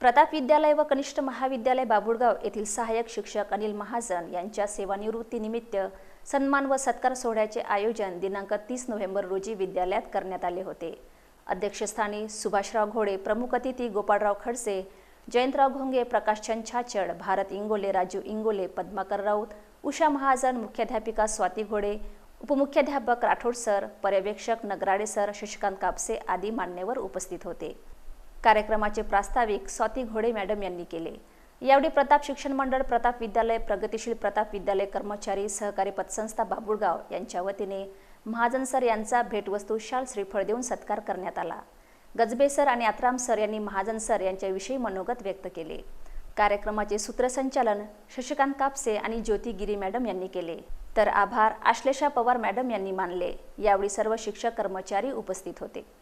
प्रताप विद्यालय व कनिष्ठ महाविद्यालय बाबुळगाव येथील सहाय्यक शिक्षक अनिल महाजन यांच्या सेवानिवृत्तीनिमित्त सन्मान व सत्कार सोहळ्याचे आयोजन दिनांक तीस नोव्हेंबर रोजी विद्यालयात करण्यात आले होते. अध्यक्षस्थानी सुभाषराव घोडे प्रमुख अतिथी गोपाळराव खडसे जयंतराव घोंगे प्रकाशचंद छाचड भारत इंगोले राजू इंगोले पद्माकर राऊत उषा महाजन मुख्याध्यापिका स्वाती घोडे उपमुख्याध्यापक राठोड सर पर्यवेक्षक नगराडे सर शशिकांत कापसे आदी मान्यवर उपस्थित होते. कार्यक्रमाचे प्रास्ताविक स्वाती घोडे मॅडम यांनी केले. यावेळी प्रताप शिक्षण मंडळ प्रताप विद्यालय प्रगतिशील प्रताप विद्यालय कर्मचारी सहकारी पतसंस्था बाबुळगाव यांच्या वतीने महाजन सर यांचा भेटवस्तू शाल श्रीफळ देऊन सत्कार करण्यात आला. गजबे सर आणि आत्राम सर यांनी महाजन सर यांच्याविषयी मनोगत व्यक्त केले. कार्यक्रमाचे सूत्रसंचालन शशिकांत कापसे आणि ज्योती गिरी मॅडम यांनी केले. तर आभार आश्लेषा पवार मॅडम यांनी मानले. यावेळी सर्व शिक्षक कर्मचारी उपस्थित होते.